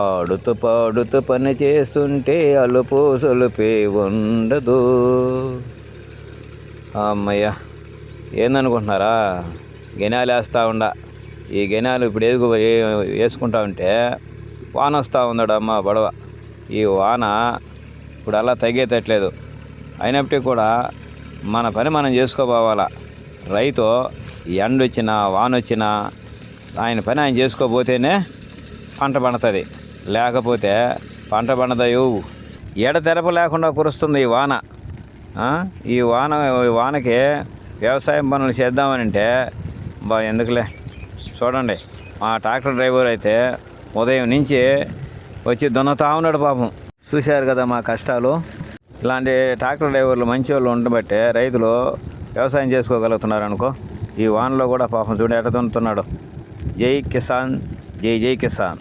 ఆడుతూ పాడుతూ పని చేస్తుంటే అలుపు సొలుపే ఉండదు. అమ్మయ్య ఏందనుకుంటున్నారా? గెనాలు వేస్తూ ఉండ. ఈ గెనాలు ఇప్పుడు వేసుకు వేసుకుంటా ఉంటే వాన వస్తూ ఉందడమ్మ అమ్మ బడవ. ఈ వాన ఇప్పుడు అలా తగ్గేటట్లేదు అయినప్పటికీ కూడా మన పని మనం చేసుకోబోవాలా రైతు ఎండ వచ్చినా వాన వచ్చినా ఆయన పని ఆయన చేసుకోపోతేనే పంట పండుతుంది. లేకపోతే పంట పండదయు. ఎడతెరప లేకుండా కురుస్తుంది ఈ వాన. ఈ వాన ఈ వానకి వ్యవసాయం పనులు చేద్దామనంటే బా ఎందుకులే? చూడండి మా ట్రాక్టర్ డ్రైవర్ అయితే ఉదయం నుంచి వచ్చి దున్నతా ఉన్నాడు పాపం. చూశారు కదా మా కష్టాలు. ఇలాంటి ట్రాక్టర్ డ్రైవర్లు మంచి వాళ్ళు ఉండబట్టే రైతులు వ్యవసాయం చేసుకోగలుగుతున్నారు అనుకో. ఈ వానలో కూడా పాపం చూడు ఎట దున్నుతున్నాడు. జై కిసాన్ జై జై కిసాన్.